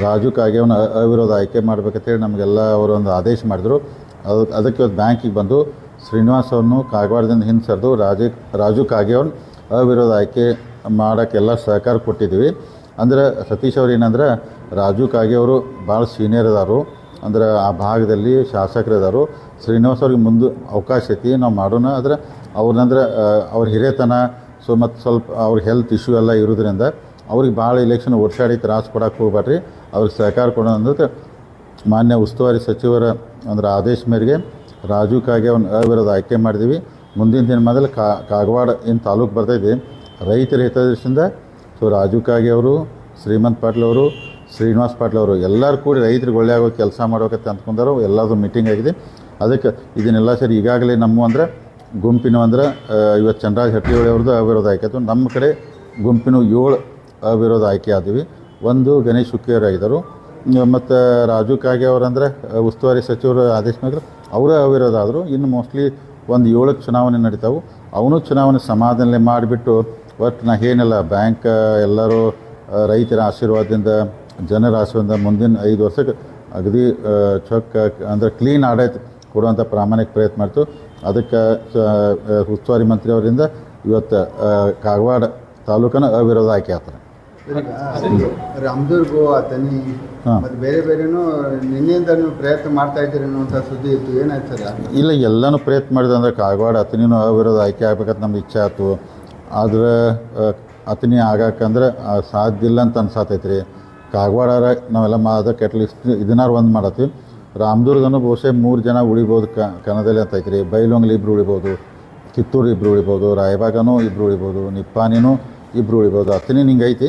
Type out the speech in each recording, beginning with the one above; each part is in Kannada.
ರಾಜು ಕಾಗೆ ಅ- ಅವಿರೋಧ ಆಯ್ಕೆ ಮಾಡ್ಬೇಕಂತೇಳಿ ನಮಗೆಲ್ಲ ಅವರು ಒಂದು ಆದೇಶ ಮಾಡಿದರು. ಅದು, ಅದಕ್ಕೆ ಇವತ್ತು ಬ್ಯಾಂಕಿಗೆ ಬಂದು ಶ್ರೀನಿವಾಸ್ ಅವ್ರನ್ನು ಕಾಗವಾಡದಿಂದ ಹಿಂದೆ ಸರಿದು ರಾಜು ರಾಜು ಅವನು ಅವಿರೋಧ ಆಯ್ಕೆ ಮಾಡೋಕ್ಕೆಲ್ಲ ಸಹಕಾರ ಕೊಟ್ಟಿದ್ದೀವಿ. ಅಂದರೆ ಸತೀಶ್ ಅವ್ರು ಏನಂದ್ರೆ ರಾಜು ಕಾಗೆ ಅವರು ಭಾಳ ಸೀನಿಯರ್ ಇದಾರು. ಅಂದ್ರೆ ಆ ಭಾಗದಲ್ಲಿ ಶಾಸಕರು ಇದ್ದಾರು ಶ್ರೀನಿವಾಸ್ ಅವ್ರಿಗೆ ಮುಂದೆ ಅವಕಾಶ ಐತಿ, ನಾವು ಮಾಡೋಣ. ಆದರೆ ಅವ್ರನ್ನಂದ್ರೆ ಅವ್ರ ಹಿರಿಯತನ, ಸೊ ಮತ್ತು ಸ್ವಲ್ಪ ಅವ್ರ ಹೆಲ್ತ್ ಇಶ್ಯೂ ಎಲ್ಲ ಇರೋದ್ರಿಂದ ಅವ್ರಿಗೆ ಭಾಳ ಇಲೆಕ್ಷನ್ ಓಡ್ಸಾಡಿ ತ್ರಾಸು ಕೊಡಕ್ಕೆ ಹೋಗ್ಬೇಡ್ರಿ ಅವ್ರಿಗೆ ಸಹಕಾರ ಕೊಡೋಣ ಅಂದ್ರೆ ಮಾನ್ಯ ಉಸ್ತುವಾರಿ ಸಚಿವರ ಅಂದ್ರೆ ಆದೇಶ ಮೇರೆಗೆ ರಾಜು ಕಾಗೆ ಅವ್ನ ಅವಿರೋಧ ಆಯ್ಕೆ ಮಾಡಿದ್ದೀವಿ ಮುಂದಿನ ದಿನ ಮೊದಲು ಕಾ, ಕಾಗವಾಡ ಏನು ತಾಲೂಕು ಬರ್ತೈತಿ ರೈತರ ಹಿತದೃಷ್ಟಿಯಿಂದ ಸೊ ರಾಜು ಕಾಗೆ ಅವರು, ಶ್ರೀಮಂತ್ ಪಾಟೀಲ್ ಅವರು, ಶ್ರೀನಿವಾಸ್ ಪಾಟೀಲ್ ಅವರು ಎಲ್ಲರೂ ಕೂಡಿ ರೈತರಿಗೆ ಒಳ್ಳೆ ಆಗೋ ಕೆಲಸ ಮಾಡೋಕತ್ತೆ ಅಂದ್ಕೊಂಡಾರು. ಎಲ್ಲರದು ಮೀಟಿಂಗ್ ಆಗಿದೆ. ಅದಕ್ಕೆ ಇದನ್ನೆಲ್ಲ ಸರಿ ಈಗಾಗಲೇ ನಮ್ಮ ಅಂದ್ರೆ ಗುಂಪಿನ ಅಂದ್ರೆ ಇವತ್ತು ಚಂದ್ರರಾಜ್ ಹಟ್ಟಿಹೊಳಿ ಅವ್ರದ್ದು ಅವಿರೋಧ ಆಯ್ಕೆ. ನಮ್ಮ ಕಡೆ ಗುಂಪಿನ ಏಳು ಅವಿರೋಧ ಆಯ್ಕೆ ಆದ್ವಿ. ಒಂದು ಗಣೇಶ್ ಹುಕ್ಕೇರ್ ಇದ್ದರು. ಮತ್ತು ರಾಜು ಕಾಗೆ ಅವರಂದರೆ, ಉಸ್ತುವಾರಿ ಸಚಿವರು ಆದೇಶ ಮೇಲೆ ಅವರೇ ಅವಿರೋಧ ಆದರು. ಇನ್ನು ಮೋಸ್ಟ್ಲಿ ಒಂದು ಏಳಕ್ಕೆ ಚುನಾವಣೆ ನಡೀತಾವೆ. ಅವನು ಚುನಾವಣೆ ಸಮಾಧಾನ ಮಾಡಿಬಿಟ್ಟು ಒಟ್ಟು ನಾ ಏನಿಲ್ಲ, ಬ್ಯಾಂಕ್ ಎಲ್ಲರೂ ರೈತರ ಆಶೀರ್ವಾದದಿಂದ, ಜನರ ಆಶೀರ್ವಾದ ಮುಂದಿನ ಐದು ವರ್ಷಕ್ಕೆ ಅಗದಿ ಚೊಕ್ಕ, ಅಂದರೆ ಕ್ಲೀನ್ ಆಡಳಿತ ಕೊಡುವಂಥ ಪ್ರಾಮಾಣಿಕ ಪ್ರಯತ್ನ ಮಾಡ್ತು. ಅದಕ್ಕೆ ಉಸ್ತುವಾರಿ ಮಂತ್ರಿಯವರಿಂದ ಇವತ್ತು ಕಾಗವಾಡ ತಾಲೂಕನ್ನು ಅವಿರೋಧ ಆಯ್ಕೆ ಆಗ್ತಾರೆ. ರಾಮದುರ್ಗು ಅಥಣಿ ಹಾ. ಮತ್ತೆ ಬೇರೆ ಬೇರೆನೂ ನಿನ್ನೆಯಿಂದ ನೀವು ಪ್ರಯತ್ನ ಮಾಡ್ತಾ ಇದ್ದೀರಿ ಅನ್ನುವಂಥ ಸುದ್ದಿ ಇತ್ತು. ಏನಾಯ್ತು ಸರ್ ಇಲ್ಲ ಎಲ್ಲನೂ ಪ್ರಯತ್ನ ಮಾಡಿದೆ ಅಂದರೆ ಕಾಗವಾಡ ಅತನಿನೂ ಅವಿರೋದು ಆಯ್ಕೆ ಆಗ್ಬೇಕಂತ ನಮ್ಗೆ ಇಚ್ಛೆ ಆಯ್ತು. ಆದ್ರೆ ಅತನಿ ಆಗಾಕಂದ್ರೆ ಸಾಧ್ಯ ಇಲ್ಲ ಅಂತ ಅನ್ಸಾತೈತೆ ರೀ ಕಾಗವಾಡ ನಾವೆಲ್ಲ ಮಾಡಿದ್ರೆ ಕೆಟ್ಲಿಸ್ಟ್ ಇದನ್ನಾರು ಒಂದು ಮಾಡತ್ತೀವಿ. ರಾಮದುರ್ಗನು ಬಹುಶಃ ಮೂರು ಜನ ಉಳಿಬೋದು ಕ ಕನ್ನಡದಲ್ಲಿ ಅಂತ ಐತ್ರಿ. ಬೈಲೊಂಗ್ಲಿ ಇಬ್ರು ಉಳಿಬೋದು ಕಿತ್ತೂರು ಇಬ್ರು ಉಳಿಬೋದು ರಾಯಬಾಗನೂ ಇಬ್ರು ಉಳಿಬೋದು ನಿಪ್ಪಾನಿನೂ ಇಬ್ರು ಉಳಿಬೋದು ಅತನಿ ಹಿಂಗೆ ಐತಿ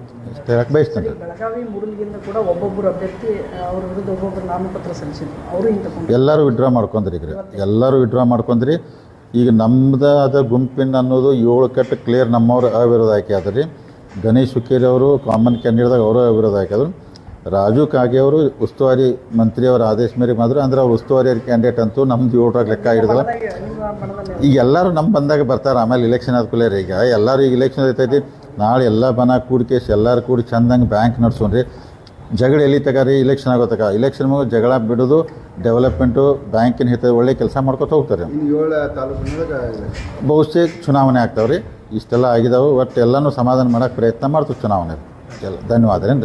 ಹೇಳಕ್ಕೆ ಬಯಸ್ತೇನೆ ರೀ ಬೆಳಗಾವಿ ಕೂಡ ಒಬ್ಬೊಬ್ಬರು ಅಭ್ಯರ್ಥಿ ಅವ್ರ ವಿರುದ್ಧ ಒಬ್ಬೊಬ್ಬರು ನಾಮಪತ್ರ ಸಲ್ಲಿಸಿದ್ರು. ಅವರು ಹಿಂಗೆ ಎಲ್ಲರೂ ವಿಡ್ರಾ ಮಾಡ್ಕೊಂಡ್ರಿ ಈಗ ರೀ. ಎಲ್ಲರೂ ವಿಡ್ರಾ ಮಾಡ್ಕೊಂಡ್ರಿ. ಈಗ ನಮ್ದು ಅದ ಗುಂಪಿನ ಅನ್ನೋದು ಏಳು ಕಟ್ಟು ಕ್ಲಿಯರ್ ನಮ್ಮವ್ರು ಅವಿರೋಧ ಆಯ್ಕೆ ಆದ್ರಿ ಗಣೇಶ್ ಹುಕ್ಕೇರಿ ಅವರು ಕಾಮನ್ ಕ್ಯಾಂಡಿಡೇಟ್ದಾಗ ಅವರು ಅವಿರೋಧ ಆಯ್ಕೆ ಆದ್ರು. ರಾಜು ಕಾಗೆ ಅವರು ಉಸ್ತುವಾರಿ ಮಂತ್ರಿಯವರ ಆದೇಶ ಮೇರೆಗೆ ಮಾತ್ರ ಅಂದ್ರೆ ಅವ್ರು ಉಸ್ತುವಾರಿ ಕ್ಯಾಂಡಿಡೇಟ್ ಅಂತೂ ನಮ್ದು ಏಳರಾಗ ಲೆಕ್ಕ ಹಿಡಿದಲ್ಲ ಈಗ ಎಲ್ಲರೂ ನಮ್ಮ ಬಂದಾಗ ಬರ್ತಾರೆ. ಆಮೇಲೆ ಇಲೆಕ್ಷನ್ ಆದ್ಕೂಲೇ ಈಗ. ಎಲ್ಲರೂ ಈಗ ಇಲೆಕ್ಷನ್ ಐತೈತಿ ನಾಳೆ ಎಲ್ಲ ಬನ ಕೂಡಿಕೇಶ್ ಎಲ್ಲರೂ ಕೂಡಿ ಚಂದಂಗೆ ಬ್ಯಾಂಕ್ ನಡ್ಸೋಣ್ರಿ. ಜಗಳ ಎಲ್ಲಿ ತಗಾರಿ? ಇಲೆಕ್ಷನ್ ಆಗೋತಕ ಇಲೆಕ್ಷನ್ ಮುಗಿದು ಜಗಳ ಬಿಡೋದು ಡೆವಲಪ್ಮೆಂಟು ಬ್ಯಾಂಕಿನ ಹಿತ ಒಳ್ಳೆ ಕೆಲಸ ಮಾಡ್ಕೊತ ಹೋಗ್ತಾರೆ ಬಹುಶಃ ಚುನಾವಣೆ ಆಗ್ತಾವೆ ರೀ ಇಷ್ಟೆಲ್ಲ ಆಗಿದಾವೆ ಒಟ್ಟು ಎಲ್ಲನೂ ಸಮಾಧಾನ ಮಾಡೋಕ್ಕೆ ಪ್ರಯತ್ನ ಮಾಡ್ತೀವಿ ಚುನಾವಣೆ ಎಲ್ಲ ಧನ್ಯವಾದ ರೀ